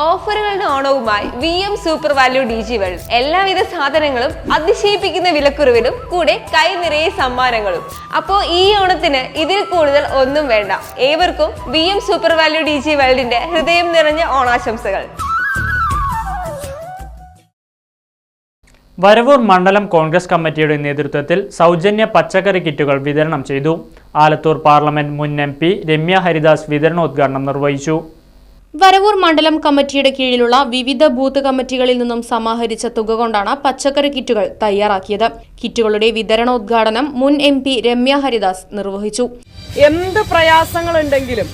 ഓഫറുകളുടെ ഓണവുമായി V M super value D G world. എല്ലാവിധ സാധനങ്ങളും അതിശയിപ്പിക്കുന്ന വിലക്കുറവിലും കൂടെ കൈ നിറയെ സമ്മാനങ്ങളും. അപ്പോ ഈ ഓണത്തിന് ഇതിൽ കൂടുതൽ ഒന്നും വേണ്ട. ഏവർക്കും V M super value D G വേൾഡിന്റെ ഹൃദയം നിറഞ്ഞ ഓണാശംസകൾ. വരവൂർ മണ്ഡലം കോൺഗ്രസ് കമ്മിറ്റിയുടെ നേതൃത്വത്തിൽ സൗജന്യ പച്ചക്കറി കിറ്റുകൾ വിതരണം ചെയ്തു. ആലത്തൂർ പാർലമെന്റ് മുൻ എം പി രമ്യ ഹരിദാസ് വിതരണോദ്ഘാടനം നിർവഹിച്ചു. വരവൂർ മണ്ഡലം കമ്മിറ്റിയുടെ കീഴിലുള്ള വിവിധ ബൂത്ത് കമ്മിറ്റികളിൽ നിന്നും സമാഹരിച്ച തുക കൊണ്ടാണ് പച്ചക്കറി കിറ്റുകൾ തയ്യാറാക്കിയത്. കിറ്റുകളുടെ വിതരണോദ്ഘാടനം മുൻ എം പി രമ്യ ഹരിദാസ് നിർവഹിച്ചു. എന്ത് പ്രയാസങ്ങളുണ്ടെങ്കിലും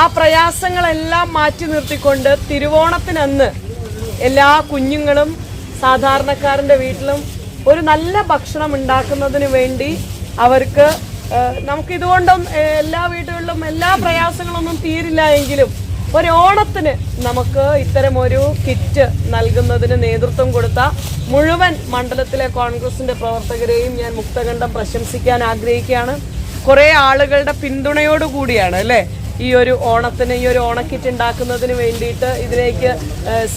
ആ പ്രയാസങ്ങളെല്ലാം മാറ്റി നിർത്തിക്കൊണ്ട് തിരുവോണത്തിനന്ന് എല്ലാ കുഞ്ഞുങ്ങളും സാധാരണക്കാരന്റെ വീട്ടിലും ഒരു നല്ല ഭക്ഷണം ഉണ്ടാക്കുന്നതിന് വേണ്ടി അവർക്ക് നമുക്ക് ഇതുകൊണ്ടും എല്ലാ വീടുകളിലും എല്ലാ പ്രയാസങ്ങളൊന്നും തീരില്ല എങ്കിലും ഒരു ഓണത്തിന് നമുക്ക് ഇത്തരം ഒരു കിറ്റ് നൽകുന്നതിന് നേതൃത്വം കൊടുത്ത മുഴുവൻ മണ്ഡലത്തിലെ കോൺഗ്രസിന്റെ പ്രവർത്തകരെയും ഞാൻ മുക്തകണ്ഠം പ്രശംസിക്കാൻ ആഗ്രഹിക്കുകയാണ്. കുറേ ആളുകളുടെ പിന്തുണയോട് കൂടിയാണ് അല്ലേ? ഈ ഒരു ഓണത്തിന് ഈ ഒരു ഓണക്കിറ്റ് ഉണ്ടാക്കുന്നതിന് വേണ്ടിയിട്ട് ഇതിലേക്ക്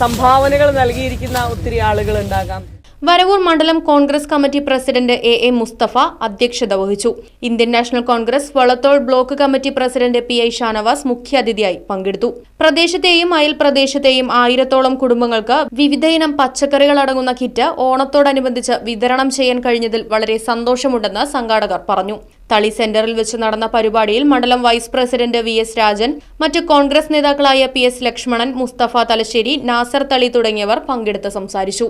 സംഭാവനകൾ നൽകിയിരിക്കുന്ന ഒത്തിരി ആളുകൾ ഉണ്ടാകാം. വരവൂർ മണ്ഡലം Congress committee president A A Mustafa അധ്യക്ഷത വഹിച്ചു. Indian national Congress Vallathol block committee president P I Shanavas മുഖ്യാതിഥിയായി പങ്കെടുത്തു. പ്രദേശത്തെയും അയൽ പ്രദേശത്തെയും ആയിരത്തോളം കുടുംബങ്ങൾക്ക് വിവിധയിനം പച്ചക്കറികൾ അടങ്ങുന്ന കിറ്റ് ഓണത്തോടനുബന്ധിച്ച് വിതരണം ചെയ്യാൻ കഴിഞ്ഞതിൽ വളരെ സന്തോഷമുണ്ടെന്ന് സംഘാടകർ പറഞ്ഞു. തളി സെന്ററിൽ വെച്ച് നടന്ന പരിപാടിയിൽ മണ്ഡലം vice president V S Rajan മറ്റ് കോൺഗ്രസ് നേതാക്കളായ പി എസ് ലക്ഷ്മണൻ മുസ്തഫ തലശ്ശേരി നാസർ തളി തുടങ്ങിയവർ പങ്കെടുത്ത് സംസാരിച്ചു.